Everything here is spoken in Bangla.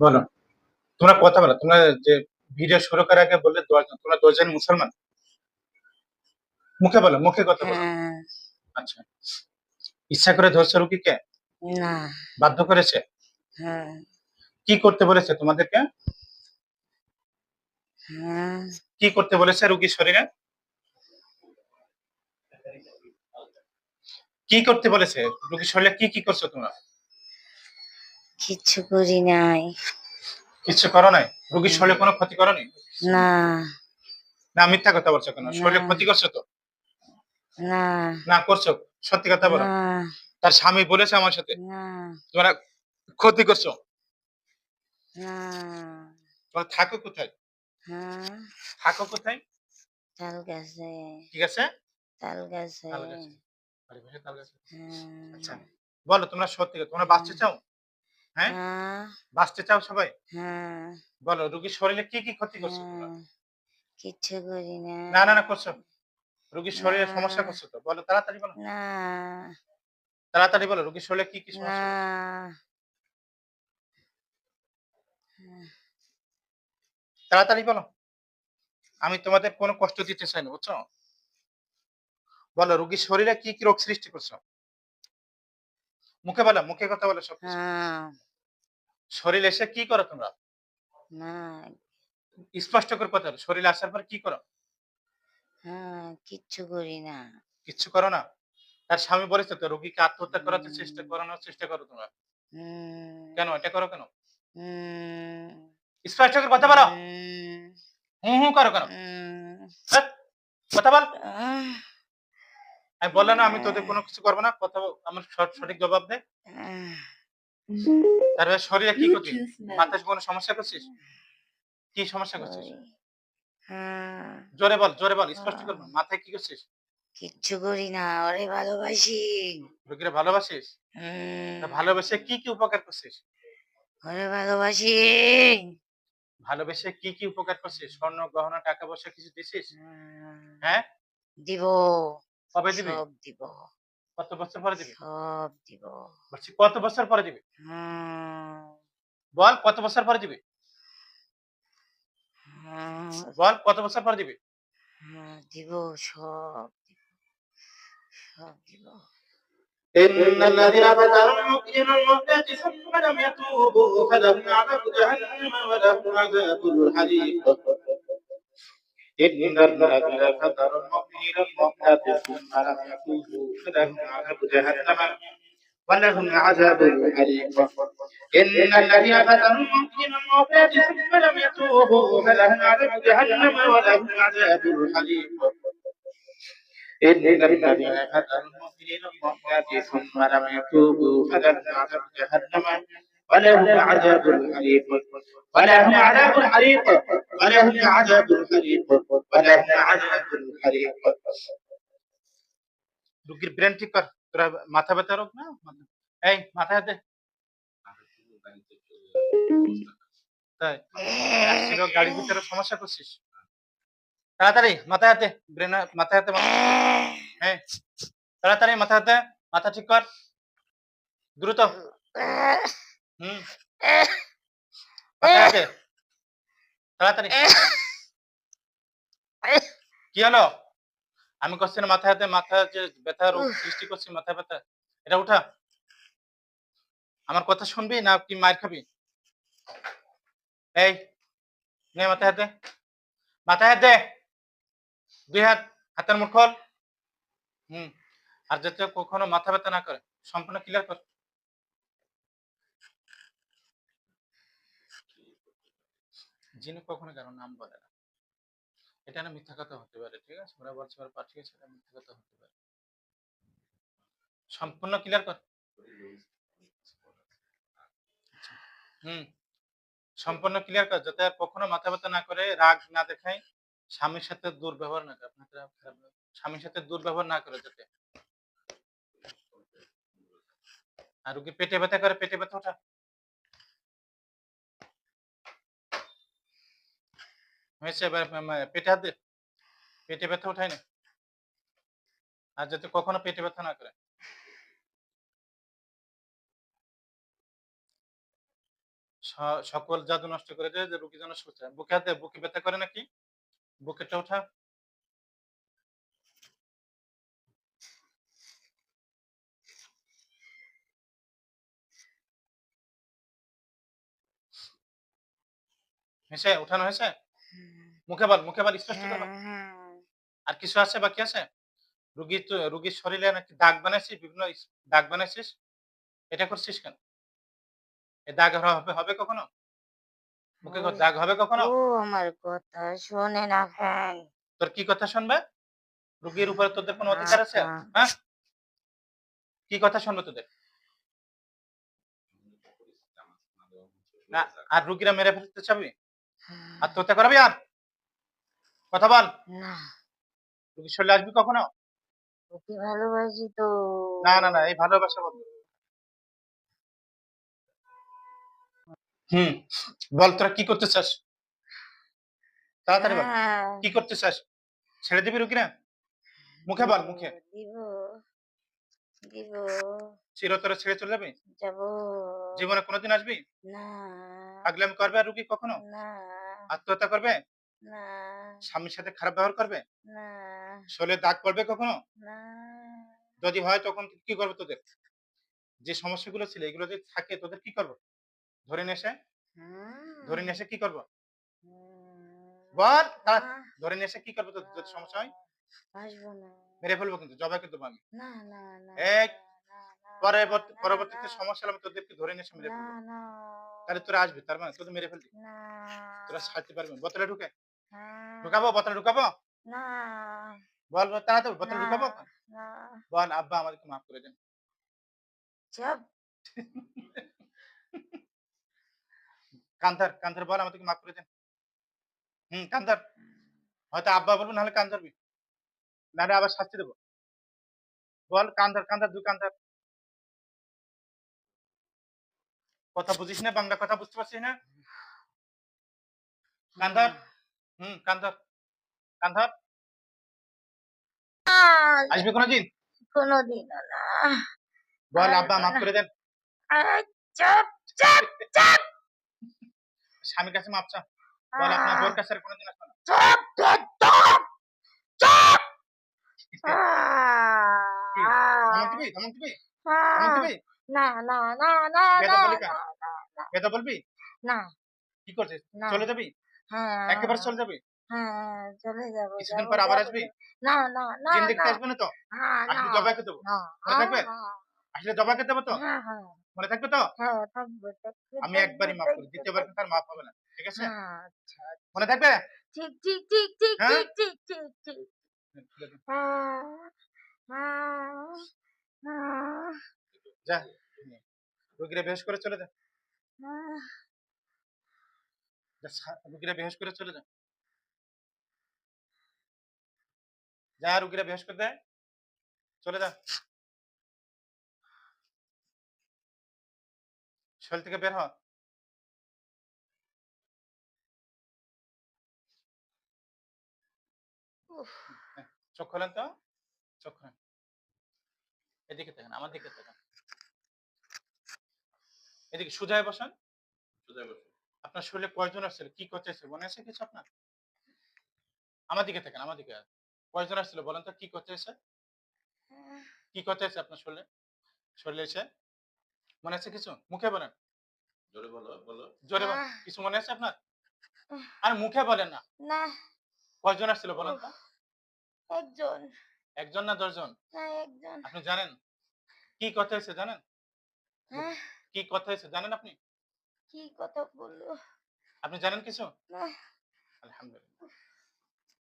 বলো। তোমরা কথা বলো তোমরা যে ভিডিও শুরু করার আগে বললে তোমরা দশজন মুসলমান? মুখে বলো মুখে কথা বলো। হ্যাঁ। আচ্ছা। ইচ্ছা করে ধরছে রুগীকে না। বাধ্য করেছে? হ্যাঁ। কি করতে বলেছে তোমাদেরকে? হ্যাঁ। কি করতে বলেছে রুগীর শরীরে? কি করতে বলেছে? রুগীর শরীরে কি কি করছ তোমরা? কিচ্ছু করি নাই। কিছু করো নাই? রুগীর শরীরে কোনো ক্ষতি করো নি। না না মিথ্যা কথা বলছো কেন? শরীরে ক্ষতি করছ তো? না। না করছ? সত্যি কথা বলো। তার স্বামী বলেছে আমার সাথে? না। তোমরা ক্ষতি করছ? না। তোমরা থাকো কোথায়? হ্যাঁ। থাকো কোথায়? তাল গাছে। ঠিক আছে? তাল গাছে। তাল গাছে। হ্যাঁ। আচ্ছা বলো তোমরা সত্যি কথা। তোমরা বাঁচতে চাও? হ্যাঁ? হ্যাঁ। বাঁচতে চাও সবাই? হ্যাঁ। বলো রুগীর শরীরে কি কি ক্ষতি করছ? হ্যাঁ। কিচ্ছু করি না। না না না করছ? রুগীর শরীরে সমস্যা করছ তো? বলো তাড়াতাড়ি বলো। না। তাড়াতাড়ি বলো রুগীর শরীরে কি কি সমস্যা তাড়াতাড়ি বলো। আমি তোমাদের কোনো কষ্ট দিতে চাই না বুঝছ? বলো রুগীর শরীরে কি কি রোগ সৃষ্টি করছ? মুখে বলো মুখে কথা বলো সব। হ্যাঁ। শরীরে এসে কি করো তোমরা? স্পষ্ট করে কথা শরীরে আসার পর কি করো? হ্যাঁ কিচ্ছু করি না। কিচ্ছু করো না? তার স্বামী বলেছে তো রোগীকে আত্মহত্যা করাতে চেষ্টা করানোর চেষ্টা করো তোমরা। কেন এটা করো কেন? স্পষ্ট করে কথা বলো। হুম, হুম করো কেন? হ্যাঁ? কথা বল। আমি বললাম না আমি তোদের কোনো কিছু করব না কথা আমার সঠ- সঠিক জবাব দে। তারপরে শরীরে কি করছিস মাথায় কোনো সমস্যা করছিস? কি সমস্যা করছিস? হ্যাঁ, জোরে বল জোরে বল স্পষ্ট কর মাথায় কি করছিস? কিচ্ছু করি না ওরে ভালোবাসি। রোগীরা ভালোবাসিস? ভালোবেসে কি কি উপকার করছিস? ওরে ভালোবাসি। ভালোবেসে কি কি উপকার করছিস? স্বর্ণ গহনা টাকা পয়সা কিছু দিছিস? হ্যাঁ? দিব। কবে দিবি সব দিব কত বছর পরে দিবি সব দিব বলছি কত বছর পরে দিবি হুম, বল কত বছর পরে দিবি হুম, বল কত বছর পরে দিবি হুম, দিব সব দিব সব দিব إن الذين فتنوا المؤمنين والمؤمنات ثم لم يتوبوا فلهم عذاب جهنم ولهم عذاب الحريق إن الذين فتنوا المؤمنين والمؤمنات ثم لم يتوبوا فلهم جهنم ولهم عذاب الحريق إن الذين فتنوا المؤمنين والمؤمنات ثم يتوبوا فلهم عذاب جهنم ولهم عذاب الحريق إن الذين فتنوا المؤمنين والمؤمنات ثم لم يتوبوا فلهم عذاب جهنم ولهم عذاب الحريق ولهم عذاب الحريق ولهم عذاب الحريق ولهم عذاب الحريق রুগীর ব্রেন ঠিক কর তোরা মাথা ব্যথা রোগ না মাথা- এই মাথা হাতে তাই ছিল গাড়ির ভিতরে সমস্যা করছিস তাড়াতাড়ি মাথা হাতে ব্রেন মাথা হাতে মাথা হ্যাঁ তাড়াতাড়ি মাথা হাতে মাথা ঠিক কর দ্রুত হুম মাথা হাতে তাড়াতাড়ি কি হলো? আমি করছি না মাথা হাতে মাথা যে ব্যথা সৃষ্টি করছি মাথা ব্যথা। এটা উঠা। আমার কথা শুনবি না কি মার খাবি? এই নে মাথা হাতে। মাথা হাতে। দুই হাত হাতের মুঠ খোল হুম। আর যাতে কখনো মাথা ব্যথা না করে সম্পূর্ণ ক্লিয়ার কর। যিনি কখনো কারও নাম বলে না। এটা না মিথ্যা কথা হতে পারে, ঠিক আছে? ওরা বলছে, ওরা পাঠিয়ে এটা মিথ্যা কথা হতে পারে। সম্পূর্ণ ক্লিয়ার কর হুম। সম্পূর্ণ ক্লিয়ার যাতে আর কখনো মাথা ব্যথা না করে, রাগ না দেখায়, স্বামীর সাথে দুর্ব্যবহার না করে। স্বামীর সাথে দুর্ব্যবহার না করে যাতে। আর রুগী পেটে ব্যথা করে, পেটে ব্যথা ওঠা হয়েছে এবার পেটে হাত পেটে ব্যথা উঠায় না আর যাতে কখনো পেটে ব্যথা না করে? সকল জাদু নষ্ট করে দেয় যে রুগী যেন সুস্থ বুকে হাতে বুকে ব্যথা করে নাকি? বুকেটা ওঠা হয়েছে? উঠানো হয়েছে? মুখে বল মুখে বল স্পষ্ট করে বল। হ্যাঁ, হ্যাঁ। আর কিছু আছে বাকি আছে? রুগী তো রুগীর শরীরে নাকি দাগ বানাইছিস? বিভিন্ন ইস- দাগ বানাইছিস? এটা করছিস কেন? এ দাগ হবে হবে কখনো? মুখে দাগ হবে কখনো? ও আমার কথা শোনে না তোর কি কথা শুনবে? রুগীর উপরে তোদের কোনো অধিকার আছে? না। হ্যাঁ? কি কথা শুনবে তোদের? না আর রুগীরা মেরে ফেলতে চাবি? আত্মহত্যা করাবি আর? কথা বল। না। রুগীর শরীরে আসবি কখনো? ওকে ভালোবাসি তো। না না না এই ভালোবাসা বল হুম বল তোরা কি করতে চাস? তাড়াতাড়ি বল। হ্যাঁ, কি করতে চাস? ছেড়ে দিবি রুগীরা মুখে বল মুখে। দিব। দিব। চিরতরে ছেড়ে চলে যাবি? যাব। জীবনে কোনোদিন আসবি? না। আগলামি করবে আর রুগী কখনো? না। আত্মহত্যা করবে? না। স্বামীর সাথে খারাপ ব্যবহার করবে? না। শরীরে দাগ পড়বে কখনো? না। যদি হয় তখন কি করবে তোদের? যে সমস্যাগুলো ছিল এগুলো যদি থাকে তোদের কি করব? ধরে নিয়ে এসে? ধরে নিয়ে এসে কি করব? বল ধরে নিয়ে এসে কি করব তোদের? যদি সমস্যা হয়? আসব না। মেরে ফেলব কিন্তু জবাই কিন্তু আমি না না না এই, না, না, পরবর্তী পরবর্তীতে সমস্যা হলে আমি তোদেরকে ধরে নিয়ে এসে মেরে ফেলব। তাহলে তোরা আসবি তার মানে তোদের মেরে ফেলবি। তোরা ছাড়তে পারবি। বোতলে ঢুকে। ঢুকাবো? বোতলে ঢুকাবো? না। বল বল তাড়াতাড়ি বোতলে ঢুকাবো? না। বল আব্বা আমাদেরকে মাফ করে দেন। চুপ। কান্ধার কান্ধার বল আমাদেরকে মাফ করে দেন। হুম কান্ধার হয়তো আব্বা বলব নাহলে কান ধরবি নাহলে আবার শাস্তি দেবো। বল কান্ধার কান্ধার দুই কথা বুঝিস না বাংলা কথা বুঝতে পারছিস না? কান্ধার হুম কান্ধার কান্ধার আর আসবি কোনোদিন? না। বল আব্বা মাফ করে দেন। চুপ চুপ চুপ। স্বামীর কাছে মাপ চা বল আপনার বোর কাছে আর কোনোদিন আসবে না। চুপ চুপ চুপ না না না না না বলি না, বলবি? না। কি করছিস? না। চলে যাবি? হ্যাঁ একেবারে চলে যাবি? হ্যাঁ চলে যাব কিছুদিন পর আবার আসবি? না না না দিন দেখতে আসবে না তো? না না আসলে দেবো? মনে থাকবে? আসলে জবাইকে দেবো তো? মনে থাকবে তো? থাকবে থাকবে, আমি একবারই মাফ করি দ্বিতীয়বার কিন্তু আর মাফ হবে না ঠিক আছে? মনে থাকবে? ঠিক ঠিক ঠিক ঠিক? ঠিক ঠিক ঠিক ঠিক। যা রুগীরা বেহস করে চলে যা যা, সা- রুগীরা বেহস করে চলে যা যা রুগীরা বেহস করে দেয় চলে যা। শরীর থেকে বের হ। উফ, চোখ খোলেন তো? চোখ খোলেন। এদিকে দেখেন আমার দিকে দেখেন এদিকে সুজায় বসান। আপনার শরীরে কয়জন আসছিল কি করতেছে মনে আছে কিছু আপনার? আমার দিকে থাকেন আমার দিকে। কয়জন আসছিল বলেন তো কি করতে এসে হ্যাঁ, কি করতে এসে আপনার শরীরে? শরীরে এসে? মনে আছে কিছু? মুখে বলেন। জোরে বলো বলো। জোরে আহ। কিছু মনে আছে আপনার? আর মুখে বলেন না। না। কয়জন আসছিল বলেন তো। একজন। একজন না দশজন? না একজন। আপনি জানেন? কি কথা এসে জানেন কি কথা এসে জানেন আপনি? কি কথা বলল? আপনি জানেন কিছু? না। আলহামদুলিল্লাহ।